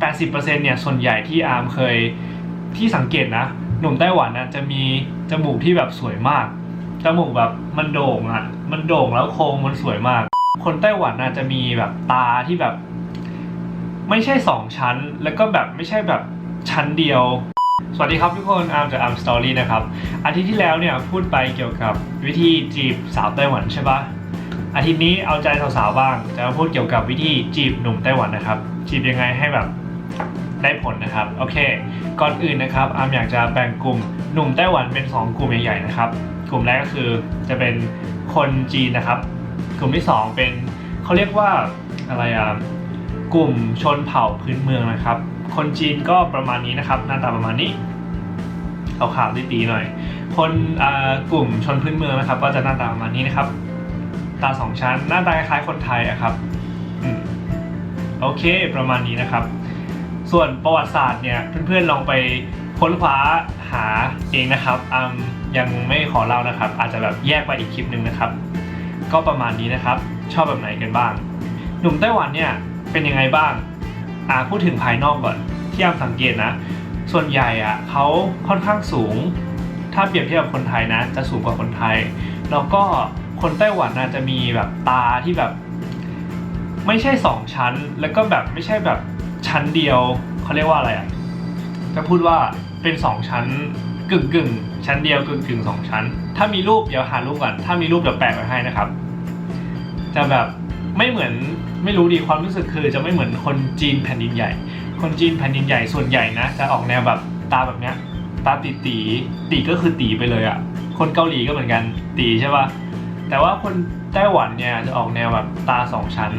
80%เนี่ยส่วนใหญ่ที่อาร์มเคยที่สังเกตนะ หนุ่มไต้หวันนะจะมีจมูกที่แบบสวยมาก จมูกแบบมันโด่งอะ มันโด่งแล้วโค้งมันสวยมาก คนไต้หวันน่ะจะมีแบบตาที่แบบ ไม่ใช่สองชั้น แล้วก็แบบไม่ใช่แบบชั้นเดียว สวัสดีครับทุกคน อาร์มจากอาร์มสตอรี่นะครับ อาทิตย์ที่แล้วเนี่ยพูดไปเกี่ยวกับวิธีจีบสาวไต้หวันใช่ปะอาทิตย์นี้เอาใจสาวๆบ้าง จะมาพูดเกี่ยวกับวิธีจีบหนุ่มไต้หวันนะครับ จีบยังไงให้แบบ ได้ผลนะครับ โอเค ก่อนอื่นนะครับอามอยากจะแบ่งกลุ่มหนุ่มไต้หวันเป็น 2 กลุ่มใหญ่ๆนะครับ กลุ่มแรกก็คือจะเป็นคนจีนนะครับ กลุ่มที่ 2 เป็นเขาเรียกว่าอะไรอะกลุ่มชนเผ่าพื้นเมืองนะครับ คนจีนก็ประมาณนี้นะครับ หน้าตาประมาณนี้เอาขาวๆตีหน่อย คนอ่ากลุ่มชนพื้นเมืองนะครับ ก็จะหน้าตาประมาณนี้นะครับ ตาสองชั้น หน้าตาคล้ายคนไทยอะครับโอเค ประมาณนี้นะครับ ส่วนประวัติศาสตร์เนี่ยเพื่อนๆลองไปค้นคว้าหาเองนะครับอามยังไม่ขอเล่านะครับ อาจจะแบบแยกไปอีกคลิปหนึ่งนะครับ ก็ประมาณนี้นะครับ ชอบแบบไหนกันบ้าง หนุ่มไต้หวันเนี่ยเป็นยังไงบ้างอ่าพูดถึงภายนอกก่อนที่อามสังเกตนะ ส่วนใหญ่อะเขาค่อนข้างสูง ถ้าเปรียบเทียบกับคนไทยนะ จะสูงกว่าคนไทย แล้วก็คนไต้หวันน่ะจะมีแบบตาที่แบบ ไม่ใช่สองชั้น แล้วก็แบบไม่ใช่แบบ ชั้นเดียวเขาเรียกว่าอะไรอะจะพูดว่าเป็นสองชั้นกึ่งกึ่งชั้นเดียวกึ่งกึ่งสองชั้น ถ้ามีรูปเดี๋ยวหารูปก่อนถ้ามีรูปเดี๋ยวแปะไว้ให้นะครับ จะแบบไม่เหมือนไม่รู้ดีความรู้สึกคือ จะไม่เหมือนคนจีนแผ่นดินใหญ่ คนจีนแผ่นดินใหญ่ส่วนใหญ่นะ จะออกแนวแบบตาแบบเนี้ยตาตีตีตีก็คือตีไปเลยอะ่ะคนเกาหลีก็เหมือนกันตีใช่ป่ะแต่ว่าคนไต้หวันเนี่ยจะออกแนวแบบตาสองชั้น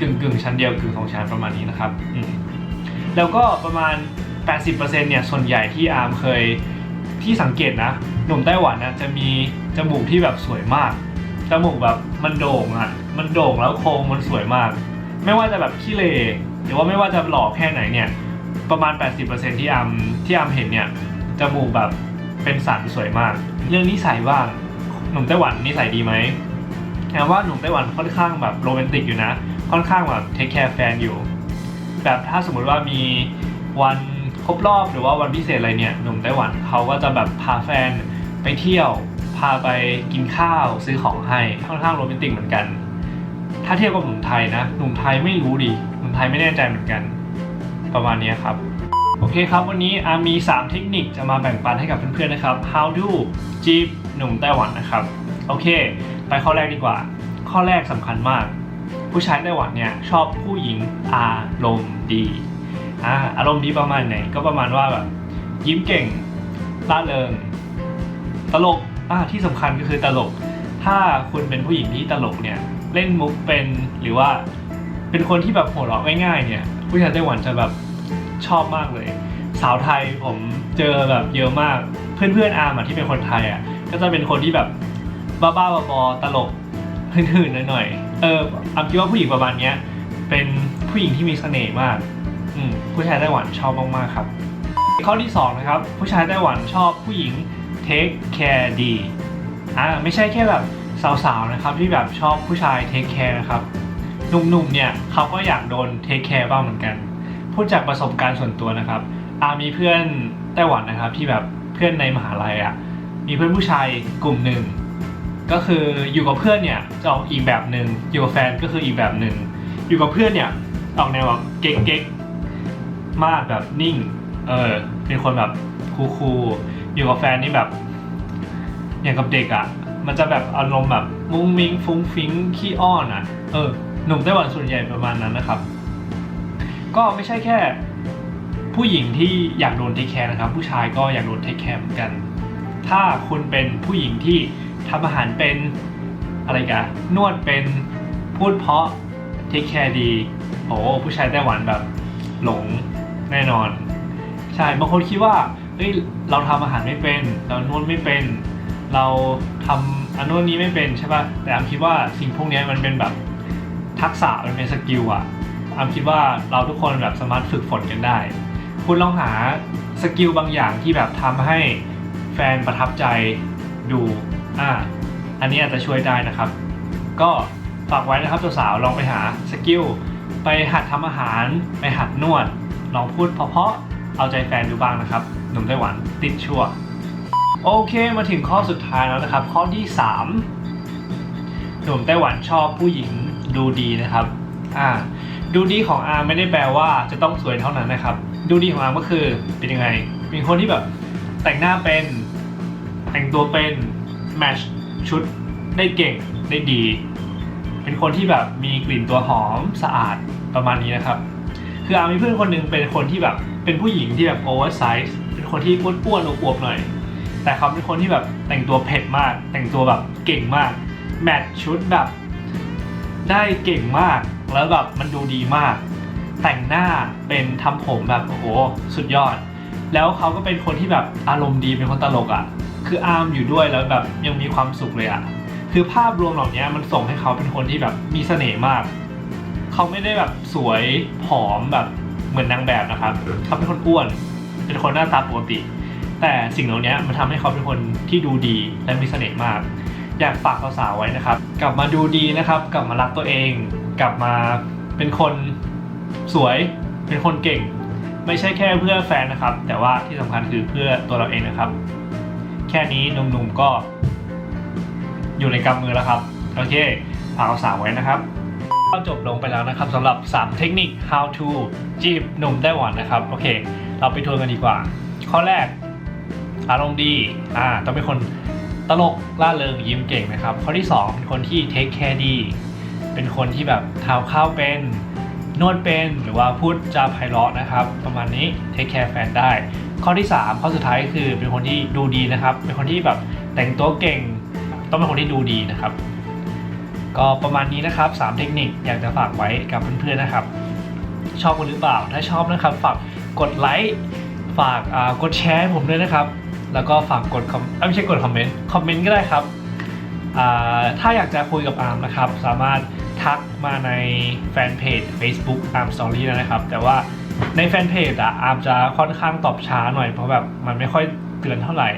กึ่งกึ่งชั้นเดียวกึ่งสองชั้นประมาณนี้นะครับอืมแล้วก็ประมาณ 80%เนี่ยส่วนใหญ่ที่อาร์มเคยที่สังเกตนะหนุ่มไต้หวันนะจะมีจมูกที่แบบสวยมากจมูกแบบมันโด่งอะมันโด่งแล้วโค้งมันสวยมาก ไม่ว่าจะแบบขี้เลหรือว่าไม่ว่าจะหล่อแค่ไหนเนี่ยประมาณ 80%ที่อาร์มที่อาร์มเห็นเนี่ยจมูกแบบเป็นสันสวยมาก เรื่องนิสัยบ้างหนุ่มไต้หวันนิสัยดีไหมแอบว่าหนุ่มไต้หวันค่อนข้างแบบโรแมนติกอยู่นะ ค่อนข้างแบบเทคแคร์แฟนอยู่ แบบถ้าสมมุติว่ามีวันครบรอบหรือว่าวันพิเศษอะไรเนี่ยหนุ่มไต้หวันเขาก็จะแบบพาแฟนไปเที่ยว พาไปกินข้าวซื้อของให้ค่อนข้างโรแมนติกเหมือนกัน ถ้าเทียบกับหนุ่มไทยนะ หนุ่มไทยไม่รู้ดิหนุ่มไทยไม่แน่ใจเหมือนกัน ประมาณนี้ครับโอเคครับ วันนี้อามี 3 เทคนิคจะมาแบ่งปันให้กับเพื่อนๆนะครับ how to จีบหนุ่มไต้หวันนะครับ โอเค ไปข้อแรกดีกว่า ข้อแรกสำคัญมาก ผู้ชายไต้หวันเนี่ยชอบผู้หญิงอารมณ์ดีอ่าอารมณ์ดีประมาณไหนก็ประมาณว่าแบบยิ้มเก่งร่าเริงตลกอ่าที่สำคัญก็คือตลก ถ้าคุณเป็นผู้หญิงที่ตลกเนี่ยเล่นมุกเป็นหรือว่าเป็นคนที่แบบหัวเราะง่ายๆเนี่ยผู้ชายไต้หวันจะแบบชอบมากเลย สาวไทยผมเจอแบบเยอะมากเพื่อนๆอาร์มที่เป็นคนไทยอะก็จะเป็นคนที่แบบบ้าๆบอๆตลกหื่นๆหน่อย เอออาร์มคิดว่าผู้หญิงประมาณเนี้ย เป็นผู้หญิงที่มีเสน่ห์มาก อืมผู้ชายไต้หวันชอบมากๆครับ ข้อที่สองนะครับ ผู้ชายไต้หวันชอบผู้หญิง take care ดีอ่าไม่ใช่แค่แบบสาวๆนะครับที่แบบชอบผู้ชาย take care นะครับหนุ่มๆเนี่ยเขาก็อยากโดน take care บ้างเหมือนกันพูดจากประสบการณ์ส่วนตัวนะครับอามีเพื่อนไต้หวันนะครับที่แบบเพื่อนในมหาลัยอะมีเพื่อนผู้ชายกลุ่มหนึ่ง ก็คืออยู่กับเพื่อนเนี่ยจะออกอีกแบบหนึ่งอยู่กับแฟนก็คืออีกแบบหนึ่งอยู่กับเพื่อนเนี่ยออกแนวแบบเก๊กๆมากแบบนิ่ง เออเป็นคนแบบคูลๆอยู่กับแฟนนี่แบบ อย่างกับเด็กอะ่ะ มันจะแบบอารมณ์แบบมุ้งมิ้งฟุ้งฟิ้งขี้อ้อนอะ่ะ เออหนุ่มไต้หวันส่วนใหญ่ประมาณนั้นนะครับ ก็ไม่ใช่แค่ ผู้หญิงที่อยากโดนเทคแคร์นะครับ ผู้ชายก็อยากโดนเทคแคร์เหมือนกัน ถ้าคุณเป็นผู้หญิงที่ ทำอาหารเป็นอะไรกันนวดเป็นพูดเพราะเทคแคร์ดีโอ้ผู้ชายไต้หวันแบบหลงแน่นอน ใช่บางคนคิดว่าเฮ้ยเราทำอาหารไม่เป็น เรานวดไม่เป็น เราทำอันนู้นนี้ไม่เป็นใช่ป่ะแต่อามคิดว่าสิ่งพวกนี้มันเป็นแบบทักษะมันเป็นสกิลอะอามคิดว่าเราทุกคนแบบสามารถฝึกฝนกันได้ คุณลองหาสกิลบางอย่างที่แบบทำให้แฟนประทับใจดู อ่า อันนี้อาจจะช่วยได้นะครับ ก็ฝากไว้นะครับสาวๆลองไปหาสกิลไปหัดทำอาหาร ไปหัดนวด ลองพูดเพราะๆเอาใจแฟนดูบ้างนะครับ หนุ่มไต้หวันติดชั่ว โอเคมาถึงข้อสุดท้ายแล้วนะครับ ข้อที่ 3 หนุ่มไต้หวันชอบผู้หญิงดูดีนะครับ อ่า ดูดีของอาไม่ได้แปลว่าจะต้องสวยเท่านั้นนะครับ ดูดีของอาก็คือเป็นยังไง เป็นคนที่แบบแต่งหน้าเป็น แต่งตัวเป็น แมชชุดได้เก่งได้ดี เป็นคนที่แบบมีกลิ่นตัวหอมสะอาดประมาณนี้นะครับ คืออามีเพื่อนคนหนึงเป็นคนที่แบบเป็นผู้หญิงที่แบบโอเวอร์ไซส์เป็นคนที่อ้วนๆอวบๆหน่อย แต่เขาเป็นคนที่แบบแต่งตัวเผ็ดมาก แต่งตัวแบบเก่งมาก แมทชุดแบบ ได้เก่งมากแล้วแบบมันดูดีมาก แต่งหน้าเป็นทำผมแบบโอ้โหสุดยอด แล้วเขาก็เป็นคนที่แบบอารมณ์ดีเป็นคนตลกอะ่ะ คืออาร์มอยู่ด้วยแล้วแบบยังมีความสุขเลยอะ่ะ คือภาพรวมเหล่านี้มันส่งให้เขาเป็นคนที่แบบมีเสน่ห์มาก เขาไม่ได้แบบสวยผอมแบบเหมือนนางแบบนะครับ เขาเป็นคนอ้วน เป็นคนหน้าตาปกติ แต่สิ่งเหล่านี้มันทำให้เขาเป็นคนที่ดูดีและมีเสน่ห์มาก อยากฝากสาวๆไว้นะครับ กลับมาดูดีนะครับ กลับมารักตัวเอง กลับมาเป็นคนสวย เป็นคนเก่ง ไม่ใช่แค่เพื่อแฟนนะครับ แต่ว่าที่สำคัญคือเพื่อตัวเราเองนะครับ แค่นี้หนุ่มๆก็ อยู่ในกำมือแล้วครับ โอเคฝากสาวไว้นะครับก็จบลงไปแล้วนะครับสำหรับ 3 เทคนิค how to จีบหนุ่มไต้หวันนะครับ โอเค เราไปทวนกันดีกว่า ข้อแรก อารมณ์ดีอ่าต้องเป็นคนตลกล่าเริงยิ้มเก่งนะครับ ข้อที่ 2 เป็นคนที่เทคแคร์ดี เป็นคนที่แบบทาวข้าวเป็น นวดเป็นหรือว่าพูดจาไพเราะนะครับ ประมาณนี้เทคแคร์แฟนได้ ข้อที่ 3 ข้อสุดท้ายคือเป็นคนที่ดูดีนะครับ เป็นคนที่แบบแต่งตัวเก่ง ต้องเป็นคนที่ดูดีนะครับ ก็ประมาณนี้นะครับ 3 เทคนิคอยากจะฝากไว้กับเพื่อนๆนะครับ ชอบกันหรือเปล่า ถ้าชอบนะครับฝากกดไลค์ฝากกดแชร์ให้ผมด้วยนะครับ แล้วก็ฝากกดคอมไม่ใช่กดคอมเมนต์คอมเมนต์ก็ได้ครับ ถ้าอยากจะคุยกับอาร์มนะครับ สามารถทักมาในแฟนเพจ Facebook Arm Story นะครับ แต่ว่าในแฟนเพจอะอาร์มจะค่อนข้างตอบช้าหน่อยเพราะแบบมันไม่ค่อยเตือนเท่าไหร่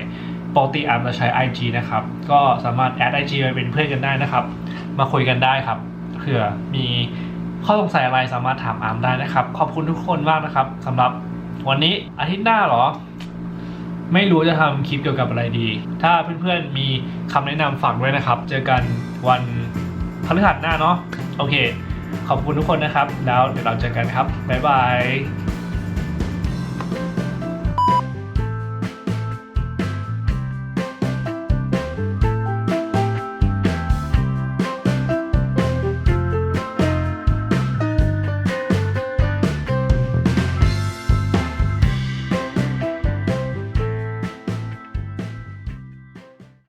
ปกติอาร์มจะใช้ IG นะครับ ก็สามารถแอด IG ไปเป็นเพื่อนกันได้นะครับ มาคุยกันได้ครับเผื่อมีข้อสงสัยอะไรสามารถถามอาร์มได้นะครับ ขอบคุณทุกคนมากนะครับสำหรับวันนี้อาทิตย์หน้าหรอ ไม่รู้จะทำคลิปเกี่ยวกับอะไรดี ถ้าเพื่อนๆมีคำแนะนำฝากด้วยนะครับ เจอกันวันพฤหัสหน้าเนาะ โอเค ขอบคุณทุกคนนะครับ แล้วเดี๋ยวเราเจอกันครับ บ๊ายบาย